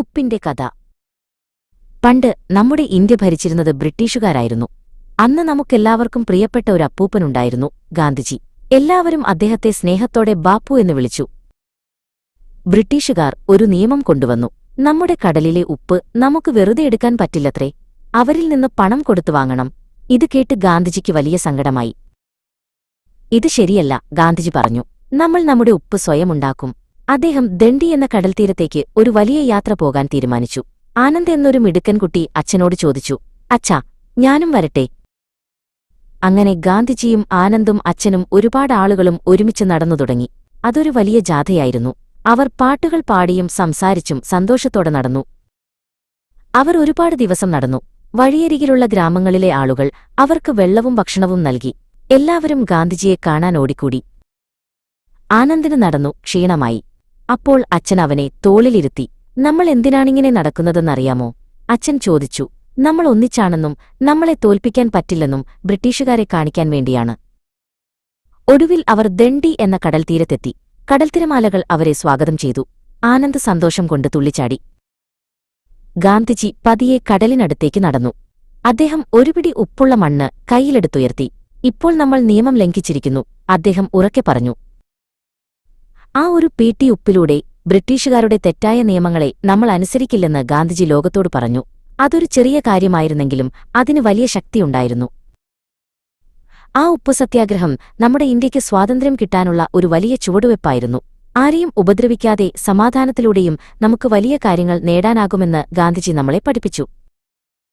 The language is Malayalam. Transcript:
ഉപ്പിന്റെ കഥ. പണ്ട് നമ്മുടെ ഇന്ത്യ ഭരിച്ചിരുന്നത് ബ്രിട്ടീഷുകാരായിരുന്നു. അന്ന് നമുക്കെല്ലാവർക്കും പ്രിയപ്പെട്ട ഒരു അപ്പൂപ്പനുണ്ടായിരുന്നു ഗാന്ധിജി. എല്ലാവരും അദ്ദേഹത്തെ സ്നേഹത്തോടെ ബാപ്പു എന്ന് വിളിച്ചു. ബ്രിട്ടീഷുകാർ ഒരു നിയമം കൊണ്ടുവന്നു. നമ്മുടെ കടലിലെ ഉപ്പ് നമുക്ക് വെറുതെ എടുക്കാൻ പറ്റില്ലത്രേ. അവരിൽ നിന്ന് പണം കൊടുത്തു വാങ്ങണം. ഇത് കേട്ട് ഗാന്ധിജിക്ക് വലിയ സങ്കടമായി. ഇത് ശരിയല്ല ഗാന്ധിജി പറഞ്ഞു. നമ്മൾ നമ്മുടെ ഉപ്പ് സ്വയം ഉണ്ടാക്കും അദ്ദേഹം ദണ്ഡി എന്ന കടൽത്തീരത്തേക്ക് ഒരു വലിയ യാത്ര പോകാൻ തീരുമാനിച്ചു. ആനന്ദ് എന്നൊരു മിടുക്കൻ കുട്ടി അച്ഛനോട് ചോദിച്ചു അച്ഛാ ഞാനും വരട്ടെ? അങ്ങനെ ഗാന്ധിജിയും ആനന്ദും അച്ഛനും ഒരുപാട് ആളുകളും ഒരുമിച്ച് നടന്നു തുടങ്ങി. അതൊരു വലിയ ജാഥയായിരുന്നു. അവർ പാട്ടുകൾ പാടിയും സംസാരിച്ചും സന്തോഷത്തോടെ നടന്നു. അവർ ഒരുപാട് ദിവസം നടന്നു. വഴിയരികിലുള്ള ഗ്രാമങ്ങളിലെ ആളുകൾ അവർക്ക് വെള്ളവും ഭക്ഷണവും നൽകി. എല്ലാവരും ഗാന്ധിജിയെ കാണാൻ ഓടിക്കൂടി. ആനന്ദിന് നടന്നു ക്ഷീണമായി. അപ്പോൾ അച്ഛൻ അവനെ തോളിലിരുത്തി നമ്മൾ എന്തിനാണിങ്ങനെ നടക്കുന്നതെന്നറിയാമോ? അച്ഛൻ ചോദിച്ചു നമ്മൾ ഒന്നിച്ചാണെന്നും നമ്മളെ തോൽപ്പിക്കാൻ പറ്റില്ലെന്നും ബ്രിട്ടീഷുകാരെ കാണിക്കാൻ വേണ്ടിയാണ്. ഒടുവിൽ അവർ ദണ്ഡി എന്ന കടൽത്തീരത്തെത്തി കടൽത്തിരമാലകൾ അവരെ സ്വാഗതം ചെയ്തു. ആനന്ദ സന്തോഷം കൊണ്ട് തുള്ളിച്ചാടി. ഗാന്ധിജി പതിയെ കടലിനടുത്തേക്ക് നടന്നു. അദ്ദേഹം ഒരുപിടി ഉപ്പുള്ള മണ്ണ് കൈയിലെടുത്തുയർത്തി ഇപ്പോൾ നമ്മൾ നിയമം ലംഘിച്ചിരിക്കുന്നു അദ്ദേഹം ഉറക്കെ പറഞ്ഞു. ആ ഒരു പീട്ടി ഉപ്പിലൂടെ ബ്രിട്ടീഷുകാരുടെ തെറ്റായ നിയമങ്ങളെ നമ്മൾ അനുസരിക്കില്ലെന്ന് ഗാന്ധിജി ലോകത്തോട് പറഞ്ഞു. അതൊരു ചെറിയ കാര്യമായിരുന്നെങ്കിലും അതിന് വലിയ ശക്തിയുണ്ടായിരുന്നു. ആ ഉപ്പ് സത്യാഗ്രഹം നമ്മുടെ ഇന്ത്യയ്ക്ക് സ്വാതന്ത്ര്യം കിട്ടാനുള്ള ഒരു വലിയ ചുവടുവെപ്പായിരുന്നു. ആരെയും ഉപദ്രവിക്കാതെ സമാധാനത്തിലൂടെയും നമുക്ക് വലിയ കാര്യങ്ങൾ നേടാനാകുമെന്ന് ഗാന്ധിജി നമ്മളെ പഠിപ്പിച്ചു.